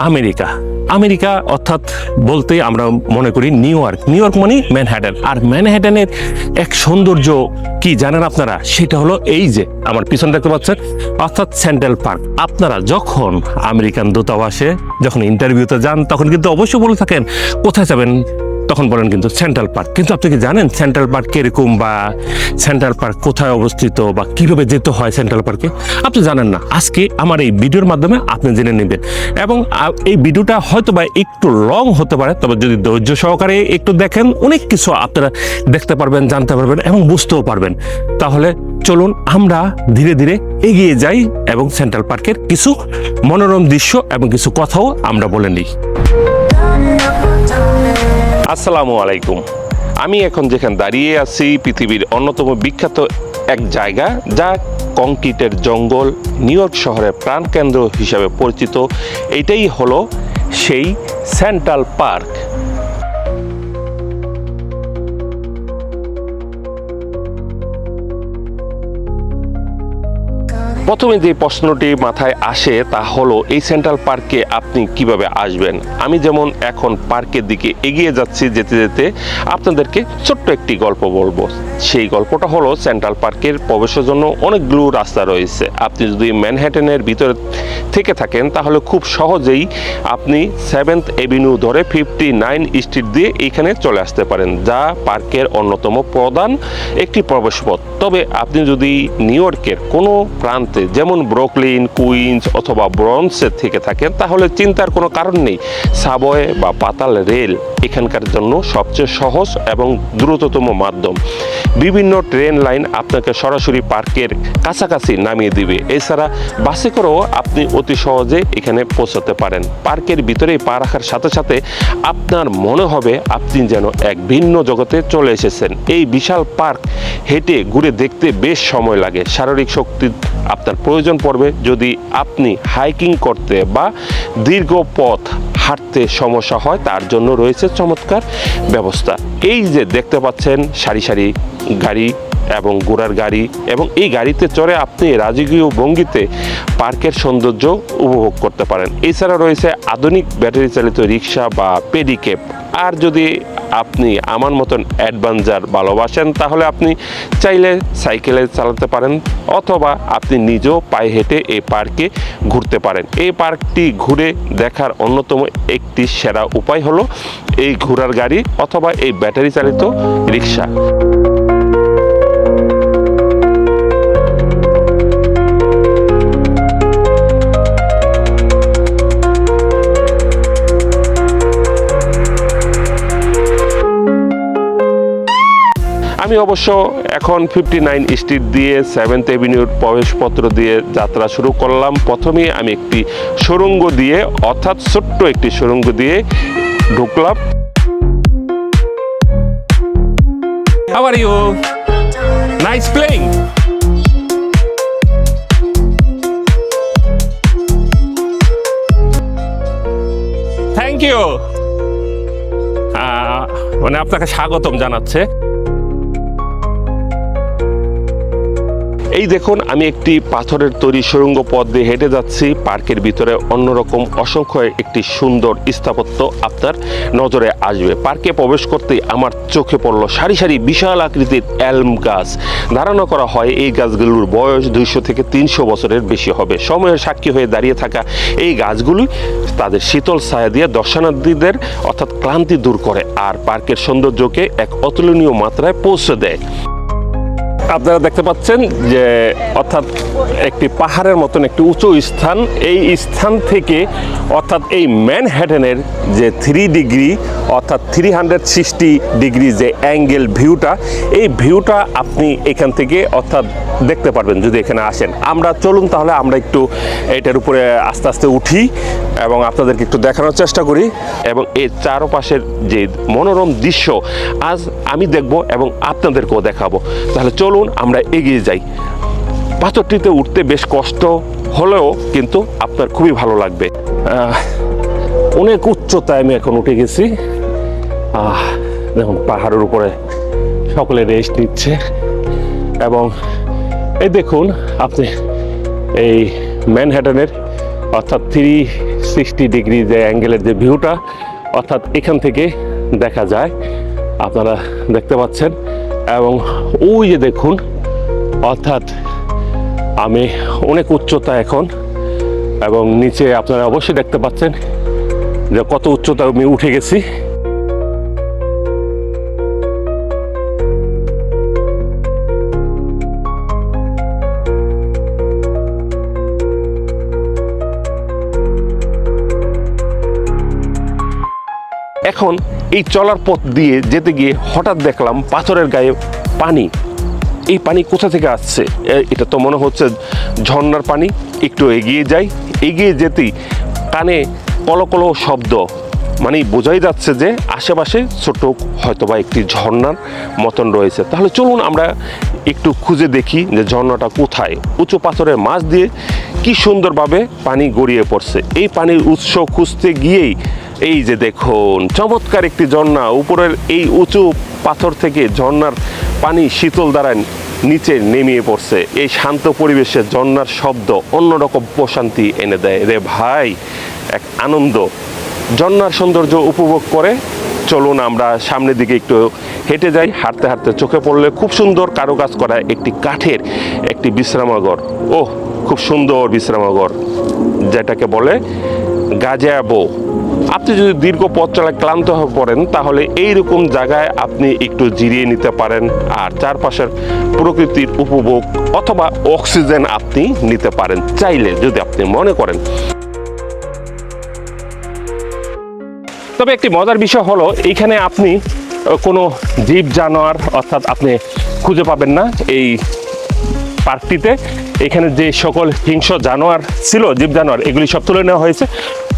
America. America অর্থাৎ বলতে আমরা মনে করি নিউ ইয়র্ক। নিউ ইয়র্ক মানে ম্যানহ্যাটান আর ম্যানহ্যাটানের এক সৌন্দর্য কি জানেন আপনারা? সেটা হলো এই যে, আমার পিছন দেখতে পাচ্ছেন, অর্থাৎ সেন্ট্রাল পার্ক। আপনারা যখন আমেরিকান দূতাবাসে যখন ইন্টারভিউতে যান, তখন কিন্তু অবশ্যই বলে থাকেন, কোথায় যাবেন? তখন বলেন কিন্তু সেন্ট্রাল পার্ক কিন্তু আপনি কি জানেন সেন্ট্রাল পার্ক কীরকম বা সেন্ট্রাল পার্ক কোথায় অবস্থিত বা কীভাবে যেতে হয় সেন্ট্রাল পার্কে আপনি জানেন না। আজকে আমার এই ভিডিওর মাধ্যমে আপনি জেনে নেবেন। এবং এই ভিডিওটা হয়তো বা একটু লং হতে পারে, তবে যদি ধৈর্য সহকারে একটু দেখেন, অনেক কিছু আপনারা দেখতে পারবেন, জানতে পারবেন এবং বুঝতেও পারবেন। তাহলে চলুন আমরা ধীরে ধীরে এগিয়ে যাই এবং সেন্ট্রাল পার্কের কিছু মনোরম দৃশ্য এবং কিছু কথাও আমরা বলে নিই। আসসালামু আলাইকুম। আমি এখন যেখানে দাঁড়িয়ে আছি, পৃথিবীর অন্যতম বিখ্যাত এক জায়গা যা কংক্রিটের জঙ্গল, নিউ ইয়র্ক শহরের প্রাণকেন্দ্র হিসাবে পরিচিত। এটাই হলো সেই সেন্ট্রাল পার্ক। প্রথমে যে প্রশ্নটি মাথায় আসে তা হলো, এই সেন্ট্রাল পার্কে আপনি কীভাবে আসবেন? আমি যেমন এখন পার্কের দিকে এগিয়ে যাচ্ছি, যেতে যেতে আপনাদেরকে ছোট্ট একটি গল্প বলব। সেই গল্পটা হলো সেন্ট্রাল পার্কের প্রবেশের জন্য অনেকগুলো রাস্তা রয়েছে। আপনি যদি ম্যানহ্যাটনের ভিতরে থেকে থাকেন, তাহলে খুব সহজেই আপনি সেভেন্থ এভিনিউ ধরে ফিফটি নাইন স্ট্রিট দিয়ে এইখানে চলে আসতে পারেন, যা পার্কের অন্যতম প্রধান একটি প্রবেশপথ। তবে আপনি যদি নিউ ইয়র্কের কোনো প্রান্তে যেমন ব্রুকলিন, কুইন্স অথবা ব্রন্সে থেকে থাকেন, তাহলে চিন্তার কোনো কারণ নেই। সাবওয়ে বা পাতাল রেল এখানকার জন্য সবচেয়ে সহজ এবং দ্রুততম মাধ্যম। বিভিন্ন ট্রেন লাইন আপনাকে সরাসরি পার্কের কাছাকাছি নামিয়ে দিবে। এছাড়া বাসে করেও আপনি অতি সহজে এখানে পৌঁছাতে পারেন। পার্কের ভিতরে পা রাখার সাথে সাথে আপনার মনে হবে আপনি যেন এক ভিন্ন জগতে চলে এসেছেন। এই বিশাল পার্ক হেঁটে ঘুরে দেখতে বেশ সময় লাগে। শারীরিক শক্তি আপনার প্রয়োজন পড়বে যদি আপনি হাইকিং করতে বা দীর্ঘ পথ হাঁটতে সমস্যা হয়, তার জন্য রয়েছে চমৎকার ব্যবস্থা। এই যে দেখতে পাচ্ছেন, সারি সারি গাড়ি এবং ঘোড়ার গাড়ি এবং এই গাড়িতে চড়ে আপনি রাজকীয় ভঙ্গিতে পার্কের সৌন্দর্য উপভোগ করতে পারেন। এছাড়া রয়েছে আধুনিক ব্যাটারি চালিত রিক্সা বা পেডিকেপ আর যদি আপনি আমার মতন অ্যাডভেঞ্চার ভালোবাসেন, তাহলে আপনি চাইলে সাইকেলে চালাতে পারেন অথবা আপনি নিজেও পায়ে হেঁটে এই পার্কে ঘুরতে পারেন। এই পার্কটি ঘুরে দেখার অন্যতম একটি সেরা উপায় হলো এই ঘোড়ার গাড়ি অথবা এই ব্যাটারি চালিত রিক্সা আমি অবশ্য এখন ফিফটি নাইন স্ট্রিট দিয়ে সেভেন্থ এভিনিউর প্রবেশপত্র দিয়ে যাত্রা শুরু করলাম প্রথমে আমি একটি সুরঙ্গ দিয়ে, অর্থাৎ ছোট্ট একটি সুরঙ্গ দিয়ে ঢুকলাম How are you? Nice playing. Thank you মানে আপনাকে স্বাগতম জানাচ্ছে এই দেখুন, আমি একটি পাথরের তৈরি সুরঙ্গ পথ দিয়ে হেঁটে যাচ্ছি। পার্কের ভিতরে অন্যরকম অসংখ্য একটি সুন্দর স্থাপত্য আপনার নজরে আসবে। পার্কে প্রবেশ করতেই আমার চোখে পড়ল সারি সারি বিশাল আকৃতির অ্যালম গাছ। ধারণা করা হয় এই গাছগুলোর বয়স দুইশো থেকে তিনশো বছরের বেশি হবে। সময়ের সাক্ষী হয়ে দাঁড়িয়ে থাকা এই গাছগুলি তাদের শীতল ছায়া দিয়ে দর্শনার্থীদের অর্থাৎ ক্লান্তি দূর করে আর পার্কের সৌন্দর্যকে এক অতুলনীয় মাত্রায় পৌঁছে দেয়। আপনারা দেখতে পাচ্ছেন যে, অর্থাৎ একটি পাহাড়ের মতন একটি উঁচু স্থান। এই স্থান থেকে, অর্থাৎ এই ম্যানহ্যাটনের যে থ্রি ডিগ্রি অর্থাৎ থ্রি হান্ড্রেড সিক্সটি ডিগ্রি যে অ্যাঙ্গেল ভিউটা এই ভিউটা আপনি এখান থেকে, অর্থাৎ দেখতে পারবেন যদি এখানে আসেন। আমরা চলুন তাহলে, আমরা একটু এটার উপরে আস্তে আস্তে উঠি এবং আপনাদেরকে একটু দেখানোর চেষ্টা করি। এবং এর চারপাশের যে মনোরম দৃশ্য, আজ আমি দেখব এবং আপনাদেরকেও দেখাবো। তাহলে চলুন আমরা এগিয়ে যাই। পাথরটিতে উঠতে বেশ কষ্ট হলেও কিন্তু আপনার খুবই ভালো লাগবে। অনেক উচ্চতায় আমি এখন উঠে গেছি। আহ, দেখুন, পাহাড়ের উপরে সকলে রেস্ট নিচ্ছে। এবং এই দেখুন, আপনি এই ম্যানহ্যাটনের অর্থাৎ থ্রি সিক্সটি ডিগ্রি যে অ্যাঙ্গেলের যে ভিউটা অর্থাৎ এখান থেকে দেখা যায়। আপনারা দেখতে পাচ্ছেন এবং ওই যে দেখুন, অর্থাৎ আমি অনেক উচ্চতা এখন, এবং নিচে আপনারা অবশ্যই দেখতে পাচ্ছেন যে কত উচ্চতা আমি উঠে গেছি। এখন এই চলার পথ দিয়ে যেতে গিয়ে হঠাৎ দেখলাম পাথরের গায়ে পানি। এই পানি কোথা থেকে আসছে? এটা তো মনে হচ্ছে ঝর্নার পানি। একটু এগিয়ে যাই। এগিয়ে যেতেই কানে কলকল শব্দ। মানে বোঝাই যাচ্ছে যে আশেপাশে ছোট হয়তোবা একটি ঝর্ণার মতন রয়েছে। তাহলে চলুন আমরা একটু খুঁজে দেখি যে ঝর্ণাটা কোথায়। উঁচু পাথরের মাছ দিয়ে কি সুন্দরভাবে পানি গড়িয়ে পড়ছে। এই পানির উৎস খুঁজতে গিয়েই এই যে দেখুন, চমৎকার একটি ঝর্ণা। উপরের এই উঁচু পাথর থেকে ঝর্ণার পানি শীতল দ্বারায় নিচে নেমিয়ে পড়ছে। এই শান্ত পরিবেশে ঝর্ণার শব্দ, অন্যরকম প্রশান্তি এনে দেয়। রে ভাই, এক আনন্দ। ঝর্ণার সৌন্দর্য উপভোগ করে চলুন আমরা সামনের দিকে একটু হেঁটে যাই। হাঁটতে হাঁটতে চোখে পড়লে খুব সুন্দর কারুকাজ করা একটি কাঠের একটি বিশ্রামাগর। ও খুব সুন্দর বিশ্রামাগর, যেটাকে বলে গাজাবো। আপনি যদি দীর্ঘ পথ চলায় ক্লান্ত হয়ে পড়েন, তাহলে এইরকম জায়গায় আপনি একটু জিরিয়ে নিতে পারেন আর চারপাশের প্রকৃতির উপভোগ অথবা অক্সিজেন আপনি নিতে পারেন চাইলে, যদি আপনি মনে করেন। তবে একটি মজার বিষয় হলো, এইখানে আপনি কোনো জীব জানোয়ার অর্থাৎ আপনি খুঁজে পাবেন না এই পার্কটিতে। এখানে যে সকল হিংস্র জানোয়ার ছিল, জীব জানোয়ার, এগুলি সব তুলে নেওয়া হয়েছে।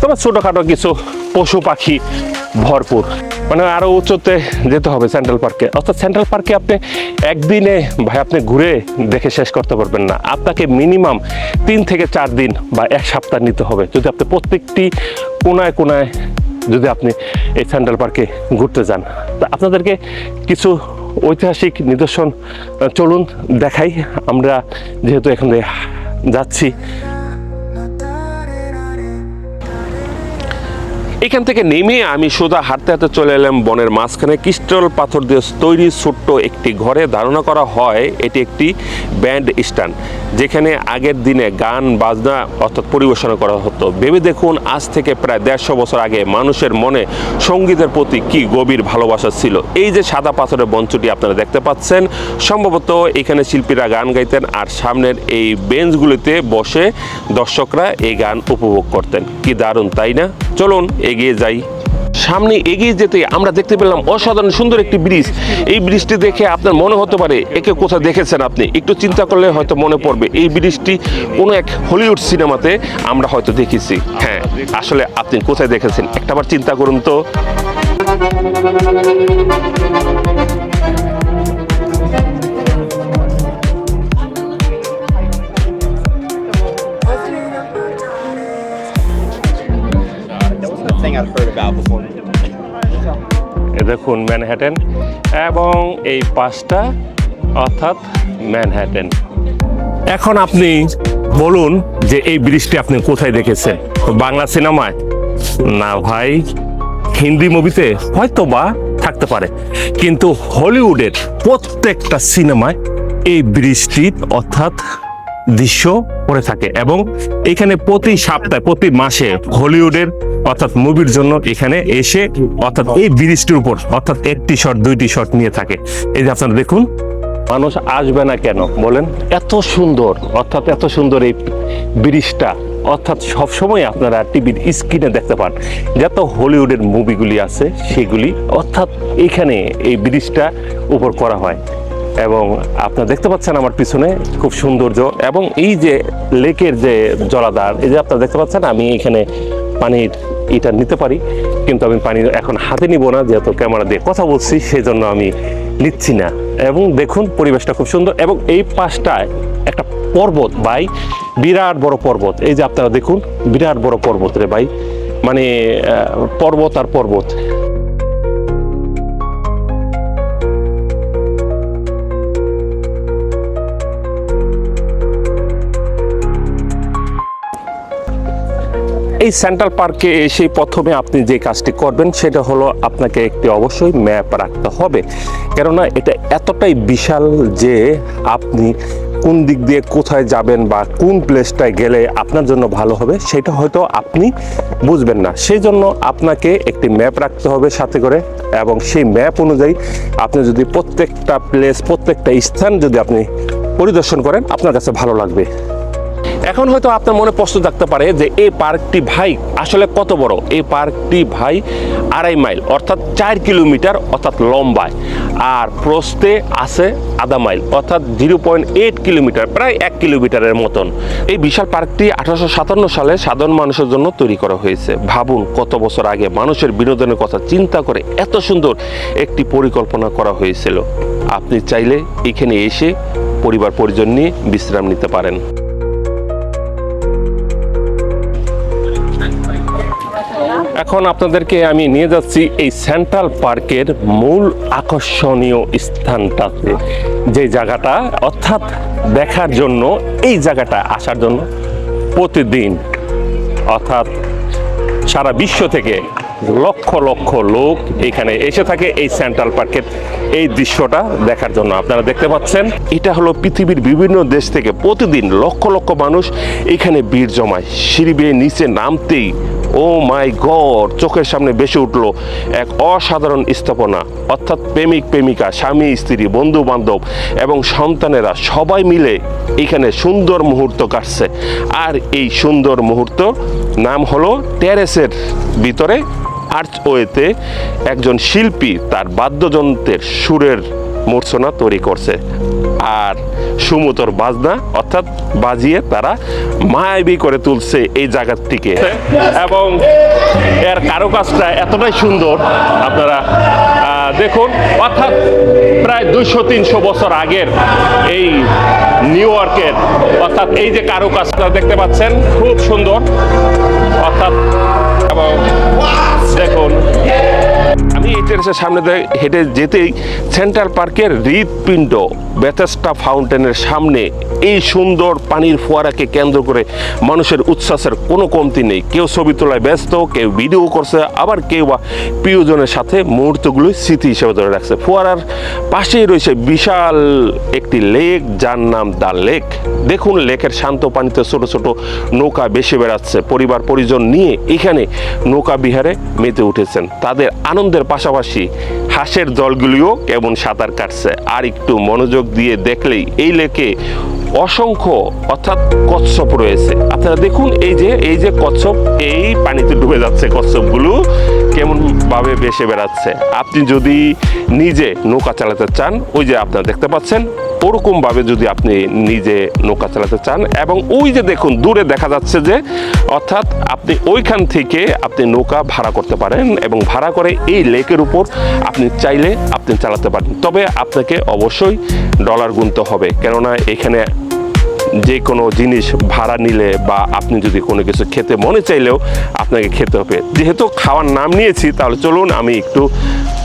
তবে ছোটোখাটো কিছু পশু পাখি ভরপুর। মানে আরও উঁচুতে যেতে হবে সেন্ট্রাল পার্কে অর্থাৎ সেন্ট্রাল পার্কে আপনি একদিনে ভাই আপনি ঘুরে দেখে শেষ করতে পারবেন না। আপনাকে মিনিমাম তিন থেকে চার দিন বা এক সপ্তাহ নিতে হবে। যদি আপনি প্রত্যেকটি কোনায় কোনায় যদি আপনি এই সেন্ট্রাল পার্কে ঘুরতে যান, তা আপনাদেরকে কিছু ঐতিহাসিক নিদর্শন চলুন দেখাই। আমরা যেহেতু এখান যাচ্ছি এখান থেকে নেমে আমি সোজা হাঁটতে হাঁটতে চলে এলাম বনের মাঝখানে। ক্রিস্টাল পাথর দিয়ে তৈরি ছোট্ট একটি ঘরে। ধারণা করা হয় এটি একটি ব্যান্ড স্ট্যান্ড, যেখানে আগের দিনে গান, বাজনা অর্থাৎ পরিবেশনা করা হতো। ভেবে দেখুন, আজ থেকে প্রায় দেড়শো বছর আগে মানুষের মনে সঙ্গীতের প্রতি কি গভীর ভালোবাসা ছিল। এই যে সাদা পাথরের মঞ্চটি আপনারা দেখতে পাচ্ছেন, সম্ভবত এখানে শিল্পীরা গান গাইতেন আর সামনের এই বেঞ্চগুলিতে বসে দর্শকরা এই গান উপভোগ করতেন। কি দারুণ, তাই না? চলুন এগিয়ে যাই। সামনে এগিয়ে যেতে আমরা দেখতে পেলাম অসাধারণ সুন্দর একটি ব্রিজ। এই ব্রিজটি দেখে আপনার মনে হতে পারে, একে কোথায় দেখেছেন আপনি? একটু চিন্তা করলে হয়তো মনে পড়বে, এই ব্রিজটি কোনো এক হলিউড সিনেমাতে আমরা হয়তো দেখেছি। হ্যাঁ আসলে আপনি কোথায় দেখেছেন? একটাবার চিন্তা করুন তো। Thing heard about before. দেখুন ম্যানহ্যাটেন এবং এই পাঁচটা, অর্থাৎ ম্যানহ্যাটেন এখন আপনি বলুন যে এই ব্রিজটি আপনি কোথায় দেখেছেন? বাংলা সিনেমায়? না ভাই, হিন্দি মুভিতে হয়তো বা থাকতে পারে। কিন্তু হলিউডের প্রত্যেকটা সিনেমায় এই ব্রিজটি, অর্থাৎ দৃশ্য পড়ে থাকে এবং এখানে প্রতি সপ্তাহে, প্রতি মাসে হলিউডের অর্থাৎ মুভির জন্য এখানে এসে অর্থাৎ এই ব্রিজটির উপর, অর্থাৎ একটি শট দুইটি শট নিয়ে থাকে। এই যে আপনারা দেখুন, মানুষ আসবে না কেন? বলেন, এত সুন্দর, অর্থাৎ এত সুন্দর এই ব্রিজটা। অর্থাৎ সবসময় আপনারা টিভির স্ক্রিনে দেখতে পান, যত হলিউডের মুভিগুলি আছে, সেগুলি অর্থাৎ এখানে এই ব্রিজটা উপর করা হয়। এবং আপনারা দেখতে পাচ্ছেন আমার পিছনে খুব সৌন্দর্য, এবং এই যে লেকের যে জলাধার, এই যে আপনারা দেখতে পাচ্ছেন, আমি এখানে পানির এটা নিতে পারি, কিন্তু আমি পানি এখন হাতে নিব না, যেহেতু ক্যামেরা দিয়ে কথা বলছি সেই জন্য আমি নিচ্ছি না। এবং দেখুন, পরিবেশটা খুব সুন্দর। এবং এই পাশটায় একটা পর্বত, ভাই, বিরাট বড় পর্বত। এই যে আপনারা দেখুন, বিরাট বড় পর্বত রে ভাই। মানে পর্বত আর পর্বত। এই সেন্ট্রাল পার্কে এসে প্রথমে আপনি যে কাজটি করবেন, সেটা হলো আপনাকে একটি অবশ্যই ম্যাপ রাখতে হবে। কেননা এটা এতটাই বিশাল যে আপনি কোন দিক দিয়ে কোথায় যাবেন বা কোন প্লেসটায় গেলে আপনার জন্য ভালো হবে, সেটা হয়তো আপনি বুঝবেন না। সেই জন্য আপনাকে একটি ম্যাপ রাখতে হবে সাথে করে এবং সেই ম্যাপ অনুযায়ী আপনি যদি প্রত্যেকটা প্লেস প্রত্যেকটা স্থান যদি আপনি পরিদর্শন করেন, আপনার কাছে ভালো লাগবে। এখন হয়তো আপনার মনে প্রশ্ন থাকতে পারে যে এই পার্কটি ভাই আসলে কত বড়? এই পার্কটি ভাই আড়াই মাইল, অর্থাৎ চার কিলোমিটার, অর্থাৎ লম্বায়। আর প্রস্তে আছে আধা মাইল, অর্থাৎ জিরো পয়েন্ট এইট কিলোমিটার, প্রায় এক কিলোমিটারের মতন। এই বিশাল পার্কটি আঠারোশো সাতান্ন সালে সাধারণ মানুষের জন্য তৈরি করা হয়েছে। ভাবুন কত বছর আগে মানুষের বিনোদনের কথা চিন্তা করে এত সুন্দর একটি পরিকল্পনা করা হয়েছিল। আপনি চাইলে এখানে এসে পরিবার পরিজন নিয়ে বিশ্রাম নিতে পারেন। এখন আপনাদেরকে আমি নিয়ে যাচ্ছি এই সেন্ট্রাল পার্কের মূল আকর্ষণীয় স্থানটাতে। যে জায়গাটা, অর্থাৎ দেখার জন্য, এই জায়গাটা আসার জন্য প্রতিদিন, অর্থাৎ সারা বিশ্ব থেকে লক্ষ লক্ষ লোক এখানে এসে থাকে এই সেন্ট্রাল পার্কের এই দৃশ্যটা দেখার জন্য। আপনারা দেখতে পাচ্ছেন, এটা হলো পৃথিবীর বিভিন্ন দেশ থেকে প্রতিদিন লক্ষ লক্ষ মানুষ এখানে ভিড় জমায়। সিঁড়ি বেয়ে নিচে নামতেই, ও মাই গড, চোখের সামনে বেশি উঠল এক অসাধারণ স্থাপনা। অর্থাৎ প্রেমিক, প্রেমিকা, স্বামী, স্ত্রী বন্ধু বান্ধব এবং সন্তানেরা সবাই মিলে এখানে সুন্দর মুহূর্ত কাটছে। আর এই সুন্দর মুহূর্ত নাম হলো টেরেসের ভিতরে আর্চওয়েতে একজন শিল্পী তার বাদ্যযন্ত্রের সুরের মূর্ছনা তৈরি করছে। আর সুমতর বাজনা অর্থাৎ বাজিয়ে তারা মায়াবী করে তুলছে এই জায়গাটিকে এবং এর কারুকাজটা এতটাই সুন্দর, আপনারা দেখুন, অর্থাৎ প্রায় দুইশো, তিনশো বছর আগের এই নিউ ইয়র্কের, অর্থাৎ এই যে কারুকাজটা দেখতে পাচ্ছেন, খুব সুন্দর। অর্থাৎ এবং দেখুন আমি এই টেরেসের সামনে হেঁটে যেতেই সেন্ট্রাল পার্কের হৃদপিণ্ড বেথেস্টা ফাউন্টেনের সামনে এই সুন্দর পানির ফোয়ারাকে কেন্দ্র করে মানুষের উচ্ছ্বাসের কোনো কমতি নেই। কেউ ছবি তোলায় ব্যস্ত, কেউ ভিডিও করছে, আবার কেউ বা প্রিয়জনের সাথে মুহূর্তগুলো স্মৃতি হিসেবে ধরে রাখছে। ফোয়ারার পাশেই রয়েছে বিশাল একটি লেক যার নাম দ্য লেক দেখুন, লেকের শান্ত পানিতে ছোট ছোট নৌকা বেশি বেড়াচ্ছে। পরিবার পরিজন নিয়ে এখানে নৌকা বিহারে মেতে উঠেছেন। তাদের আনন্দের পাশাপাশি হাঁসের দলগুলিও কেমন সাঁতার কাটছে। আর একটু মনোযোগ দিয়ে দেখলেই এই লেকে অসংখ্য অর্থাৎ কচ্ছপ রয়েছে। আপনারা দেখুন এই যে এই যে কচ্ছপ, এই পানিতে ডুবে যাচ্ছে কচ্ছপগুলো কেমন ভাবে বেসে বেড়াচ্ছে। আপনি যদি নিজে নৌকা চালাতে চান, ওই যে আপনারা দেখতে পাচ্ছেন ওরকম ভাবে যদি আপনি নিজে নৌকা চালাতে চান এবং ওই যে দেখুন, দূরে দেখা যাচ্ছে যে, অর্থাৎ আপনি ওইখান থেকে আপনি নৌকা ভাড়া করতে পারেন এবং ভাড়া করে এই লেকের উপর আপনি চাইলে আপনি চালাতে পারেন। তবে আপনাকে অবশ্যই ডলার গুনতে হবে। কেননা এখানে যে কোনো জিনিস ভাড়া নিলে বা আপনি যদি কোনো কিছু খেতে মনে চাইলেও আপনাকে খেতে হবে। যেহেতু খাওয়ার নাম নিয়েছি, তাহলে চলুন আমি একটু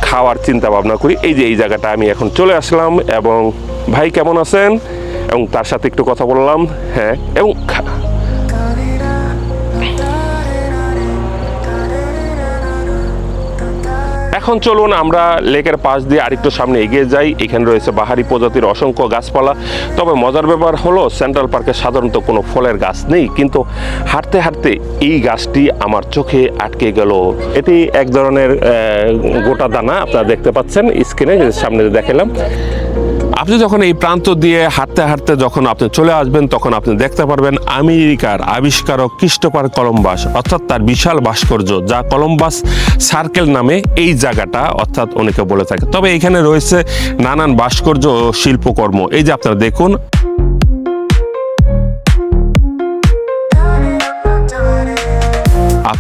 খাওয়ার চিন্তা ভাবনা করি। এই যে এই জায়গাটা, আমি এখন চলে আসলাম এবং ভাই কেমন আছেন? এবং তার সাথে একটু কথা বললাম হ্যাঁ এবং এখন চলুন আমরা লেকের পাশ দিয়ে আরেকটু সামনে এগিয়ে যাই। এখানে রয়েছে বাহারি প্রজাতির অসংখ্য গাছপালা। তবে মজার ব্যাপার হলো সেন্ট্রাল পার্কে সাধারণত কোনো ফলের গাছ নেই, কিন্তু হাঁটতে হাঁটতে এই গাছটি আমার চোখে আটকে গেল। এটি এক ধরনের গোটা দানা, আপনারা দেখতে পাচ্ছেন স্ক্রিনে, সামনে দেখালাম। আপনি যখন এই প্রান্ত দিয়ে হাঁটতে হাঁটতে যখন আপনি চলে আসবেন, তখন আপনি দেখতে পারবেন আমেরিকার আবিষ্কারক ক্রিস্টোফার কলম্বাস, অর্থাৎ তার বিশাল ভাস্কর্য, যা কলম্বাস সার্কেল নামে এই জায়গাটা, অর্থাৎ অনেকে বলে থাকে। তবে এখানে রয়েছে নানান ভাস্কর্য ও শিল্পকর্ম। এই যে আপনারা দেখুন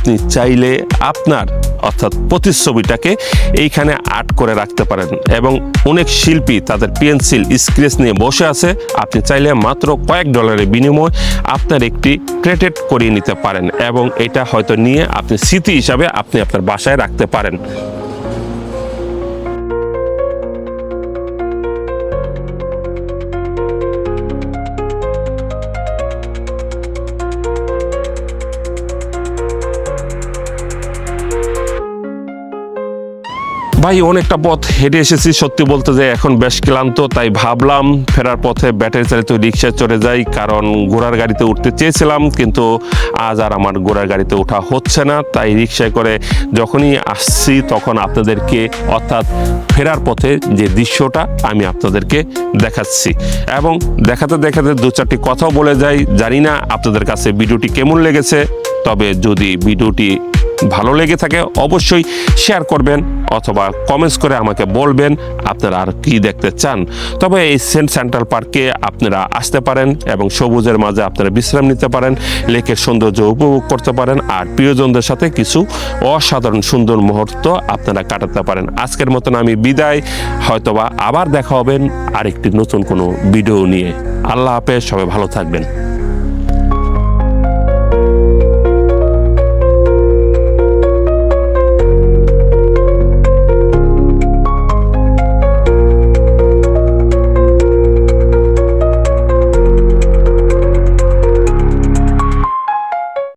আপনি চাইলে আপনার, অর্থাৎ প্রতিচ্ছবিটাকে এইখানে আর্ট করে রাখতে পারেন। এবং অনেক শিল্পী তাদের পেন্সিল, স্ক্রেচ নিয়ে বসে আছে। আপনি চাইলে মাত্র কয়েক ডলারের বিনিময়ে আপনার একটি ক্রেটেড করিয়ে নিতে পারেন। এবং এটা হয়তো নিয়ে আপনি স্মৃতি হিসাবে আপনি আপনার বাসায় রাখতে পারেন। ভাই, অনেকটা পথ হেঁটে এসেছি। সত্যি বলতে যে এখন বেশ ক্লান্ত, তাই ভাবলাম ফেরার পথে ব্যাটারি চালিত রিক্সায় চড়ে যাই, কারণ ঘোড়ার গাড়িতে উঠতে চেয়েছিলাম, কিন্তু আজ আর আমার ঘোড়ার গাড়িতে ওঠা হচ্ছে না। তাই রিক্সায় করে যখনই আসছি, তখন আপনাদেরকে অর্থাৎ ফেরার পথে যে দৃশ্যটা আমি আপনাদেরকে দেখাচ্ছি। এবং দেখাতে দেখাতে দু চারটি কথাও বলে যাই। জানি না আপনাদের কাছে ভিডিওটি কেমন লেগেছে, তবে যদি ভিডিওটি ভালো লেগে থাকে অবশ্যই শেয়ার করবেন অথবা কমেন্টস করে আমাকে বলবেন আপনারা আর কি দেখতে চান। তবে এই সেন্ট সেন্ট্রাল পার্কে আপনারা আসতে পারেন এবং সবুজের মাঝে আপনারা বিশ্রাম নিতে পারেন, লেকের সৌন্দর্য উপভোগ করতে পারেন আর প্রিয়জনদের সাথে কিছু অসাধারণ সুন্দর মুহূর্ত আপনারা কাটাতে পারেন। আজকের মতন আমি বিদায়, হয়তোবা আবার দেখা হবেন আরেকটি নতুন কোনো ভিডিও নিয়ে। আল্লাহ হাফেজ, সবাই ভালো থাকবেন।